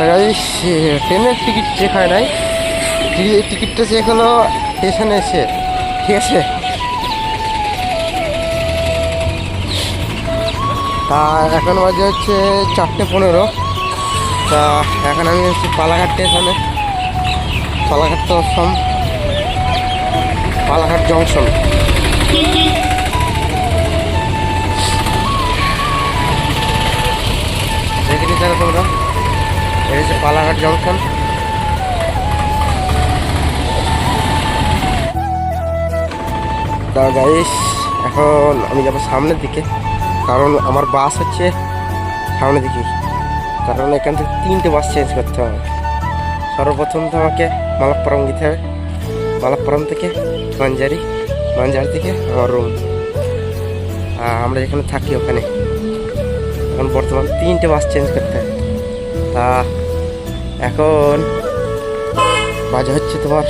Guys ট্রেনের ticket check হয় নাই। টিকিটটা চেক হলো স্টেশনে এসে, ঠিক আছে? তা এখন বাজে হচ্ছে চারটে পনেরো। তা এখন আমি হচ্ছে পালাঘাট স্টেশনে। পালাঘাট তো সম পালাঘাট জংশন। পালাঘাট জংশন। তা গাইস এখন আমি যাব সামনের দিকে। কারণ আমার বাস হচ্ছে সামনের দিকে। কারণ এখান থেকে তিনটে বাস চেঞ্জ করতে হবে। সর্বপ্রথম তো আমাকে মালাপ্পুরম যেতে হবে। মালাপ্পুরম থেকে মাঞ্জারি মাঞ্জারি থেকে আমার রুম আমরা যেখানে থাকি ওখানে। এখন বর্তমান তিনটে বাস চেঞ্জ করতে হবে। তা এখন বাজে হচ্ছে তোমার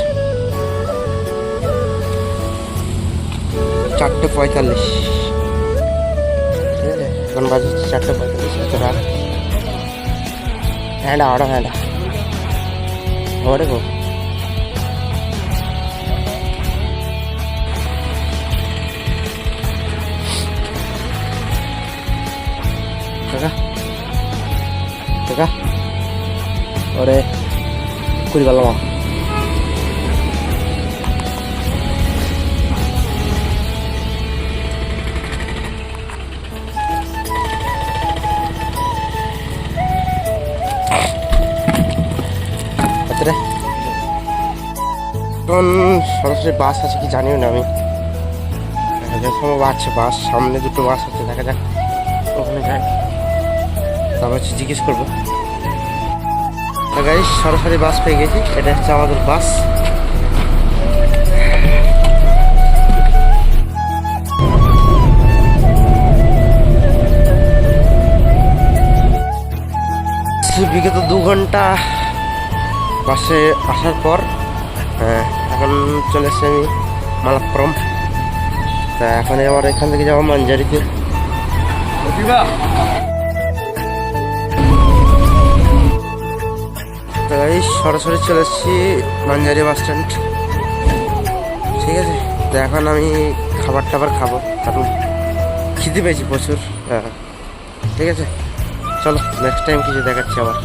চারটে পঁয়তাল্লিশ। ঠিক আছে, এখন বাজে হচ্ছে চারটে পঁয়তাল্লিশ এত রাত। হ্যাঁ আড়ো হ্যাঁ ওরে গো কাকা। ওরে, কুড়ি পারলাম। আচ্ছা এখন সরাসরি বাস আছে কি জানিও না আমি। যখন আছে বাস সামনে দুটো বাস আছে, দেখা যাক। ওখানে যাই। তারপর জিজ্ঞেস করব। গাড়ি সরাসরি বাস পেয়ে গেছি এটা হচ্ছে আমাদের বাস। বিগত দু ঘণ্টা বাসে আসার পর হ্যাঁ, এখন চলে এসছি আমি মালাপ্পুরম। তা এখন আবার এখান থেকে যাব মাঞ্জারিতে। এই সরাসরি চলে এসেছি মাঞ্জারি বাস স্ট্যান্ড। ঠিক আছে, তো এখন আমি খাবার টাবার খাব। কারণ খিদে পেয়েছি প্রচুর। হ্যাঁ ঠিক আছে, চলো নেক্সট টাইম কিছু দেখাচ্ছি আবার।